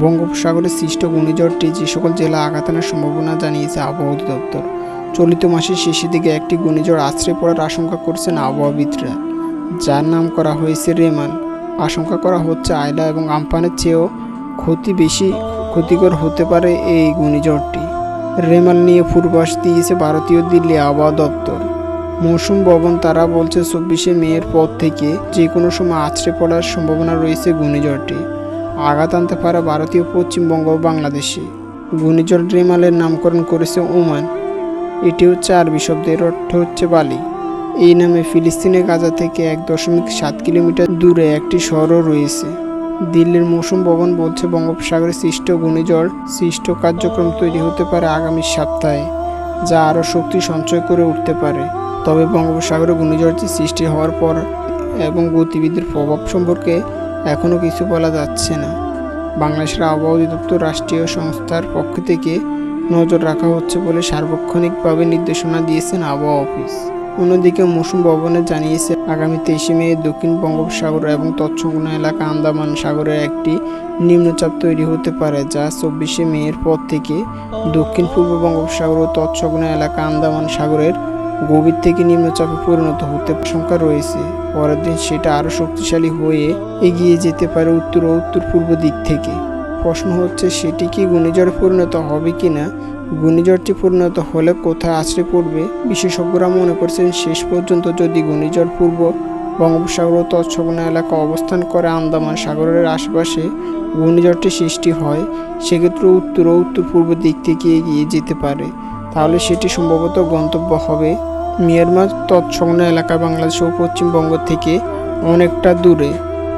বঙ্গোপসাগরে সৃষ্ট ঘূর্ণিঝড়টি যে সকল জেলা আঘাত সম্ভাবনা জানিয়েছে আবহাওয়া অধিদপ্তর। চলিত মাসের শেষের দিকে একটি ঘূর্ণিঝড় আশ্রয় পড়ার আশঙ্কা করছেন আবহাওয়াবিদরা, যার নাম করা হয়েছে রেমান। আশঙ্কা করা হচ্ছে আয়লা এবং আমপানের চেয়েও ক্ষতি বেশি ক্ষতিকর হতে পারে এই ঘূর্ণিঝড়টি। রেমান নিয়ে পূর্বাস দিয়েছে ভারতীয় দিল্লি আবহাওয়া দপ্তর। মৌসুম ভবন তারা বলছে চব্বিশে মেয়ের পর থেকে যে কোনো সময় আছড়ে পড়ার সম্ভাবনা রয়েছে ঘূর্ণিঝড়টি। আঘাত আনতে পারে ভারতীয় পশ্চিমবঙ্গ ও বাংলাদেশে। ঘূর্ণিঝড় রেমালের নামকরণ করেছে ওমান। এটি হচ্ছে আরবি শব্দের অর্থ হচ্ছে বালি। এই নামে ফিলিস্তিনের গাজা থেকে এক দশমিক সাত কিলোমিটার দূরে একটি শহরও রয়েছে। দিল্লির মৌসুম ভবন বলছে বঙ্গোপসাগরে সৃষ্ট ঘূর্ণিঝড় সৃষ্ট কার্যক্রম তৈরি হতে পারে আগামী সপ্তাহে, যা আরও শক্তি সঞ্চয় করে উঠতে পারে। তবে বঙ্গোপসাগরে ঘূর্ণিঝড়টি সৃষ্টি হওয়ার পর এবং গতিবিধির প্রভাব সম্পর্কে এখনও কিছু বলা যাচ্ছে না। বাংলাদেশের আবহাওয়া অধিদপ্তর রাষ্ট্রীয় সংস্থার পক্ষ থেকে নজর রাখা হচ্ছে বলে সার্বক্ষণিকভাবে নির্দেশনা দিয়েছেন আবহাওয়া অফিস। অন্যদিকে মৌসুম ভবনে জানিয়েছে, আগামী তেইশে মে দক্ষিণ বঙ্গোপসাগর এবং তৎসংলগ্ন এলাকা আন্দামান সাগরের একটি নিম্নচাপ তৈরি হতে পারে, যা চব্বিশে মেয়ের পর থেকে দক্ষিণ পূর্ব বঙ্গোপসাগর ও তৎসংলগ্ন এলাকা আন্দামান সাগরের গভীর থেকে নিম্নচাপে পরিণত হতে আশঙ্কা রয়েছে। পরের দিন সেটা আরও শক্তিশালী হয়ে এগিয়ে যেতে পারে উত্তর ও উত্তর পূর্ব দিক থেকে। প্রশ্ন হচ্ছে, সেটি কি ঘূর্ণিঝড়ে পরিণত হবে কি না? ঘূর্ণিঝড়টি পরিণত হলে কোথায় আছড়ে পড়বে? বিশেষজ্ঞরা মনে করছেন, শেষ পর্যন্ত যদি ঘূর্ণিঝড় পূর্ব বঙ্গোপসাগর ও তৎসংলগ্ন এলাকা অবস্থান করে আন্দামান সাগরের আশেপাশে ঘূর্ণিঝড়টি সৃষ্টি হয়, সেক্ষেত্রে উত্তর ও উত্তর পূর্ব দিক থেকে এগিয়ে যেতে পারে। তাহলে সেটি সম্ভবত গন্তব্য হবে মিয়ানমার তৎসংলগ্ন এলাকা বাংলাদেশ ও পশ্চিমবঙ্গ থেকে অনেকটা দূরে।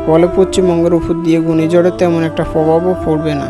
ফলে পশ্চিমবঙ্গের উপর দিয়ে ঘূর্ণিঝড়ে তেমন একটা প্রভাবও পড়বে না।